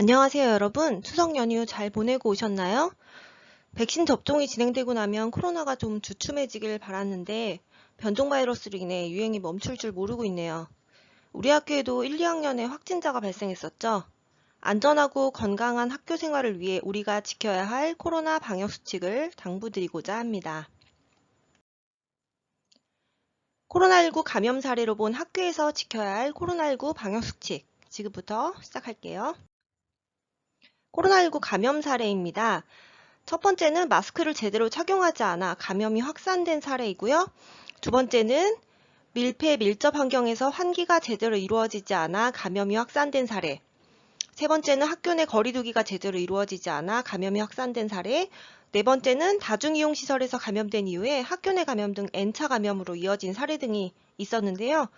안녕하세요, 여러분. 추석 연휴 잘 보내고 오셨나요? 백신 접종이 진행되고 나면 코로나가 좀 주춤해지길 바랐는데 변종 바이러스로 인해 유행이 멈출 줄 모르고 있네요. 우리 학교에도 1, 2학년에 확진자가 발생했었죠. 안전하고 건강한 학교 생활을 위해 우리가 지켜야 할 코로나 방역 수칙을 당부드리고자 합니다. 코로나19 감염 사례로 본 학교에서 지켜야 할 코로나19 방역 수칙. 지금부터 시작할게요. 코로나19 감염 사례입니다. 첫 번째는 마스크를 제대로 착용하지 않아 감염이 확산된 사례이고요. 두 번째는 밀폐 밀접 환경에서 환기가 제대로 이루어지지 않아 감염이 확산된 사례. 세 번째는 학교 내 거리두기가 제대로 이루어지지 않아 감염이 확산된 사례. 네 번째는 다중이용시설에서 감염된 이후에 학교 내 감염 등 N차 감염으로 이어진 사례 등이 있었는데요.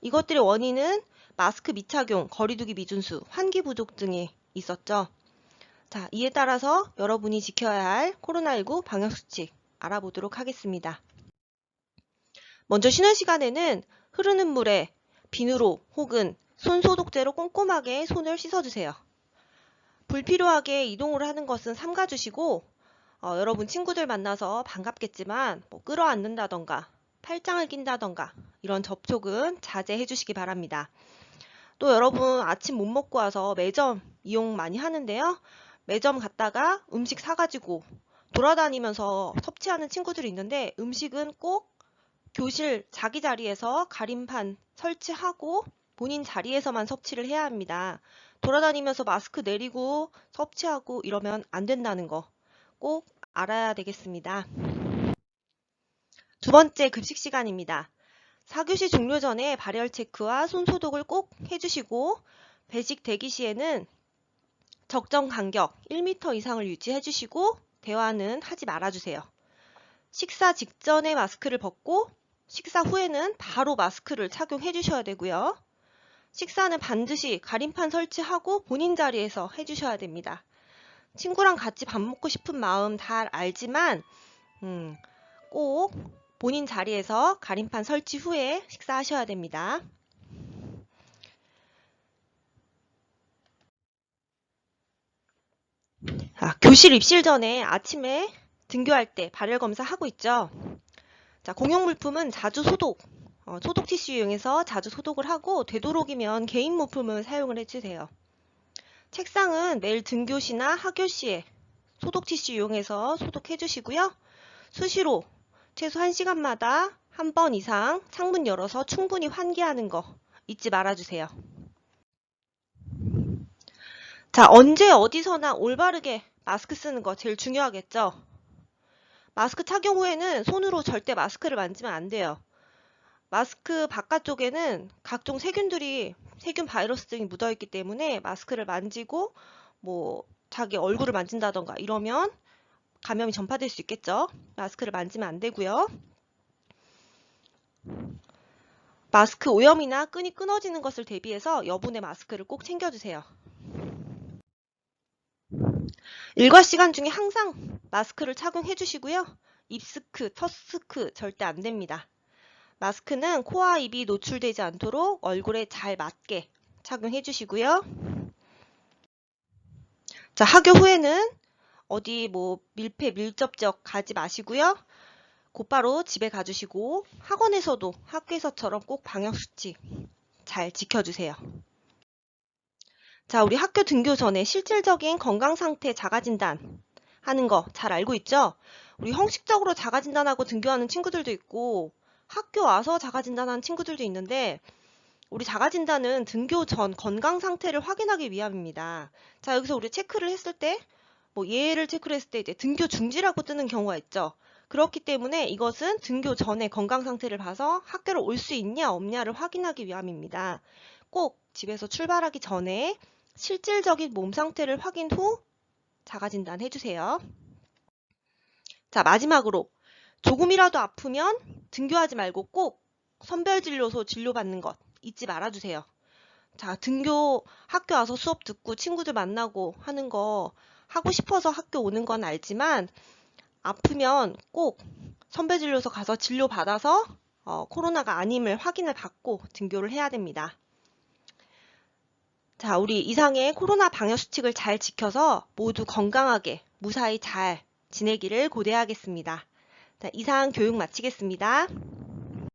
이것들의 원인은 마스크 미착용, 거리두기 미준수, 환기 부족 등이 있었죠. 자, 이에 따라서 여러분이 지켜야 할 코로나19 방역수칙 알아보도록 하겠습니다. 먼저 쉬는 시간에는 흐르는 물에 비누로 혹은 손 소독제로 꼼꼼하게 손을 씻어주세요. 불필요하게 이동을 하는 것은 삼가주시고 어, 여러분 친구들 만나서 반갑겠지만 뭐 끌어안는다던가 팔짱을 낀다던가 이런 접촉은 자제해 주시기 바랍니다. 또 여러분 아침 못 먹고 와서 매점 이용 많이 하는데요. 매점 갔다가 음식 사가지고 돌아다니면서 섭취하는 친구들이 있는데 음식은 꼭 교실 자기 자리에서 가림판 설치하고 본인 자리에서만 섭취를 해야 합니다. 돌아다니면서 마스크 내리고 섭취하고 이러면 안 된다는 거 꼭 알아야 되겠습니다. 두 번째 급식 시간입니다. 4교시 종료 전에 발열 체크와 손 소독을 꼭 해주시고 배식 대기 시에는 적정 간격 1m 이상을 유지해 주시고 대화는 하지 말아 주세요. 식사 직전에 마스크를 벗고 식사 후에는 바로 마스크를 착용해 주셔야 되고요. 식사는 반드시 가림판 설치하고 본인 자리에서 해 주셔야 됩니다. 친구랑 같이 밥 먹고 싶은 마음 다 알지만 음, 꼭 본인 자리에서 가림판 설치 후에 식사하셔야 됩니다. 아, 교실 입실 전에 아침에 등교할 때 발열 검사 하고 있죠. 자, 공용 물품은 자주 소독, 어, 소독 티슈 이용해서 자주 소독을 하고 되도록이면 개인 물품을 사용을 해주세요. 책상은 매일 등교시나 하교시에 소독 티슈 이용해서 소독해 주시고요. 수시로 최소 1시간마다 한 번 이상 창문 열어서 충분히 환기하는 거 잊지 말아주세요. 자, 언제 어디서나 올바르게 마스크 쓰는 거 제일 중요하겠죠? 마스크 착용 후에는 손으로 절대 마스크를 만지면 안 돼요. 마스크 바깥쪽에는 각종 세균들이 세균 바이러스 등이 묻어 있기 때문에 마스크를 만지고 뭐 자기 얼굴을 만진다던가 이러면 감염이 전파될 수 있겠죠. 마스크를 만지면 안 되고요. 마스크 오염이나 끈이 끊어지는 것을 대비해서 여분의 마스크를 꼭 챙겨주세요. 일과 시간 중에 항상 마스크를 착용해 주시고요. 입스크, 턱스크 절대 안 됩니다. 마스크는 코와 입이 노출되지 않도록 얼굴에 잘 맞게 착용해 주시고요. 자, 학교 후에는 어디 뭐 밀폐 밀접적 가지 마시고요. 곧바로 집에 가주시고 학원에서도 학교에서처럼 꼭 방역수칙 잘 지켜주세요. 자, 우리 학교 등교 전에 실질적인 건강 상태 자가 진단 하는 거 잘 알고 있죠? 우리 형식적으로 자가 진단하고 등교하는 친구들도 있고 학교 와서 자가 진단하는 친구들도 있는데 우리 자가 진단은 등교 전 건강 상태를 확인하기 위함입니다. 자, 여기서 우리 체크를 했을 때, 뭐, 예를 체크를 했을 때 이제 등교 중지라고 뜨는 경우가 있죠. 그렇기 때문에 이것은 등교 전에 건강 상태를 봐서 학교를 올 수 있냐, 없냐를 확인하기 위함입니다. 꼭 집에서 출발하기 전에 실질적인 몸 상태를 확인 후 자가 진단 해주세요. 자, 마지막으로 조금이라도 아프면 등교하지 말고 꼭 선별진료소 진료받는 것 잊지 말아주세요. 자, 등교 학교 와서 수업 듣고 친구들 만나고 하는 거 하고 싶어서 학교 오는 건 알지만 아프면 꼭 선별진료소 가서 진료 받아서 어, 코로나가 아님을 확인을 받고 등교를 해야 됩니다. 자, 우리 이상의 코로나 방역 수칙을 잘 지켜서 모두 건강하게 무사히 잘 지내기를 고대하겠습니다. 자, 이상 교육 마치겠습니다.